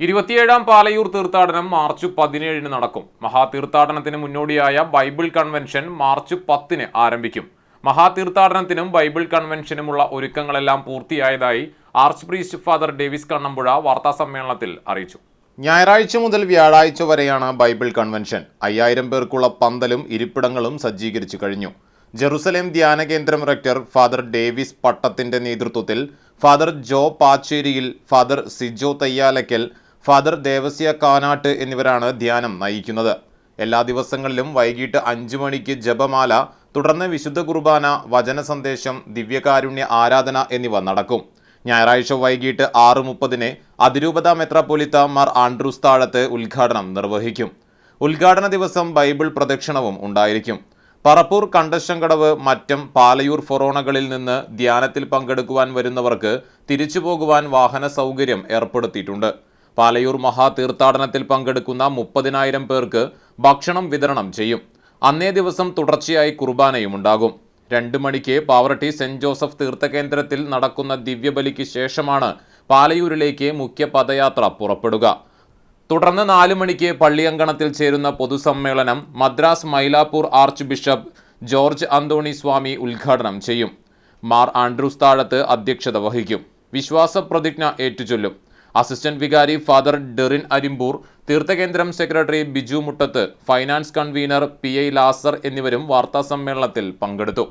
ഇരുപത്തിയേഴാം പാലയൂർ തീർത്ഥാടനം മാർച്ച് പതിനേഴിന് നടക്കും. മഹാതീർത്ഥാടനത്തിന് മുന്നോടിയായ ബൈബിൾ കൺവെൻഷൻ മാർച്ച് പത്തിന് ആരംഭിക്കും. മഹാതീർത്ഥാടനത്തിനും ബൈബിൾ കൺവെൻഷനുമുള്ള ഒരുക്കങ്ങളെല്ലാം പൂർത്തിയായതായി archpriest father Davis Kannampuzha വാർത്താസമ്മേളനത്തിൽ അറിയിച്ചു. ഞായറാഴ്ച മുതൽ വ്യാഴാഴ്ച വരെയാണ് ബൈബിൾ കൺവെൻഷൻ. അയ്യായിരം പേർക്കുള്ള പന്തലും ഇരിപ്പിടങ്ങളും സജ്ജീകരിച്ചു കഴിഞ്ഞു. ജെറുസലേം ധ്യാന കേന്ദ്രം റെക്ടർ ഫാദർ ഡേവിസ് പട്ടത്തിന്റെ നേതൃത്വത്തിൽ father Jo Pacheriyil father Sijo Thayyalakkal father Devasya Kanatt എന്നിവരാണ് ധ്യാനം നയിക്കുന്നത്. എല്ലാ ദിവസങ്ങളിലും വൈകിട്ട് അഞ്ചു മണിക്ക് ജപമാല തുടർന്ന് വിശുദ്ധ കുർബാന വചന സന്ദേശം ദിവ്യകാരുണ്യ ആരാധന എന്നിവ നടക്കും. ഞായറാഴ്ച വൈകിട്ട് ആറ് മുപ്പതിന് അതിരൂപത മെത്രാപ്പൊലിത്ത മാർ ആൻഡ്രൂസ് താഴത്ത് ഉദ്ഘാടനം നിർവഹിക്കും. ഉദ്ഘാടന ദിവസം ബൈബിൾ പ്രദക്ഷിണവും ഉണ്ടായിരിക്കും. പറപ്പൂർ കണ്ടശങ്കടവ് മറ്റം പാലയൂർ ഫൊറോണകളിൽ നിന്ന് ധ്യാനത്തിൽ പങ്കെടുക്കുവാൻ വരുന്നവർക്ക് തിരിച്ചു പോകുവാൻ വാഹന സൗകര്യം ഏർപ്പെടുത്തിയിട്ടുണ്ട്. പാലയൂർ മഹാതീർത്ഥാടനത്തിൽ പങ്കെടുക്കുന്ന മുപ്പതിനായിരം പേർക്ക് ഭക്ഷണം വിതരണം ചെയ്യും. അന്നേ ദിവസം തുടർച്ചയായി കുർബാനയും ഉണ്ടാകും. രണ്ട് മണിക്ക് പാവറട്ടി സെന്റ് ജോസഫ് തീർത്ഥകേന്ദ്രത്തിൽ നടക്കുന്ന ദിവ്യബലിക്ക് ശേഷമാണ് പാലയൂരിലേക്ക് മുഖ്യ പദയാത്ര പുറപ്പെടുക. തുടർന്ന് നാല് മണിക്ക് പള്ളിയങ്കണത്തിൽ ചേരുന്ന പൊതുസമ്മേളനം Madras Mylapore archbishop George Anthony സ്വാമി ഉദ്ഘാടനം ചെയ്യും. മാർ ആൻഡ്രൂസ് താഴത്ത് അധ്യക്ഷത വഹിക്കും. വിശ്വാസ പ്രതിജ്ഞ ഏറ്റുചൊല്ലും. അസിസ്റ്റന്റ് വികാരി father Derin Arimpur തീർത്ഥകേന്ദ്രം secretary Biju Muttath finance convener P I Lazar എന്നിവരും വാർത്താസമ്മേളനത്തിൽ പങ്കെടുത്തു.